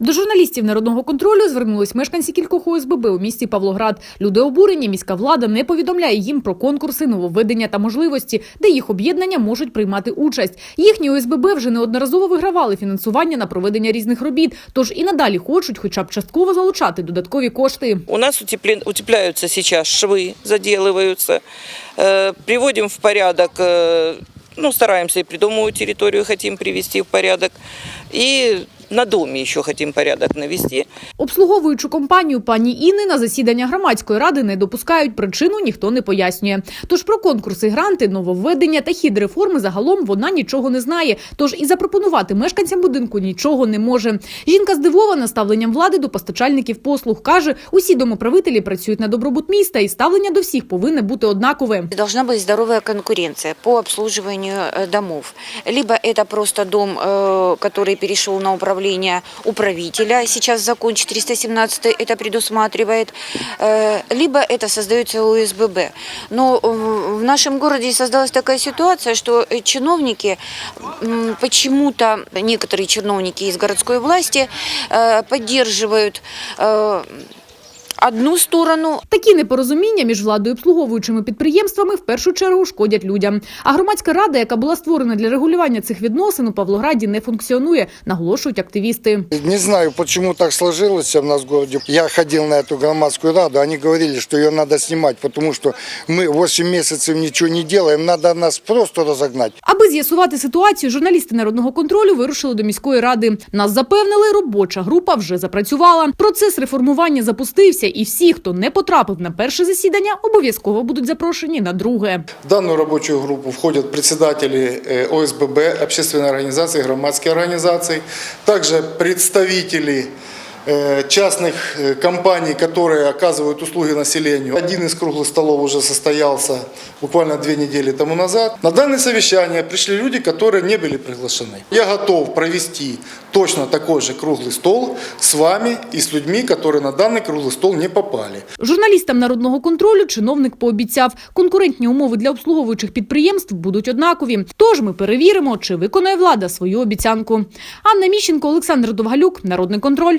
До журналістів народного контролю звернулись мешканці кількох ОСББ у місті Павлоград. Люди обурені, міська влада не повідомляє їм про конкурси, нововведення та можливості, де їх об'єднання можуть приймати участь. Їхні ОСББ вже неодноразово вигравали фінансування на проведення різних робіт, тож і надалі хочуть, хоча б частково залучати додаткові кошти. У нас утеплен- утепляются сейчас швы, заделываются. Э, Приводим в порядок, э, ну, стараемся и придомовую территорию хотим привести в порядок. И на доме еще хотим порядок навести. Обслуговуючу компанію пані Інни на засідання громадської ради не допускають. Причину ніхто не пояснює. Тож про конкурси, гранти, нововведення та хід реформи загалом вона нічого не знає. Тож і запропонувати мешканцям будинку нічого не може. Жінка здивована ставленням влади до постачальників послуг. каже, усі домоправителі працюють на добробут міста, і ставлення до всіх повинне бути однакове. Должна быть здоровая конкуренция по обслуживанию э, домов. Либо это просто дом, э, который перешел на управление управителя, сейчас закон 417 это предусматривает, э, либо это создается ОСББ. Но в нашем городе создалась такая ситуация, что чиновники, почему-то некоторые чиновники из городской власти э, поддерживают э, одну сторону, Такі непорозуміння між владою і обслуговуючими підприємствами в першу чергу шкодять людям. А громадська рада, яка була створена для регулювання цих відносин у Павлограді, не функціонує, наголошують активісти. Не знаю, почему так сложилось у нас в городе. Я ходил на эту громадскую раду, они говорили, что ее надо снимать, потому что мы 8 месяцев ничего не делаем, надо нас просто разогнать. Аби з'ясувати ситуацію, журналісти народного контролю вирушили до міської ради. Нас запевнили, робоча група вже запрацювала. Процес реформування запустився, і всі, хто не потрапив на перше засідання, обов'язково будуть запрошені на друге. В данную рабочую группу входят председатели э, ОСББ, общественные организации, громадские организации, также представители э, частных э, компаний, которые оказывают услуги населению. Один из круглых столов уже состоялся буквально две недели тому назад. На данное совещание пришли люди, которые не были приглашены. Я готов провести точно такой же круглый стол с вами и с людьми, которые на данный круглый стол не попали. Журналістам народного контролю чиновник пообіцяв, конкурентні умови для обслуговуючих підприємств будуть однакові. Тож ми перевіримо, чи виконає влада свою обіцянку. Анна Міщенко, Олександр Довгалюк, Народний контроль.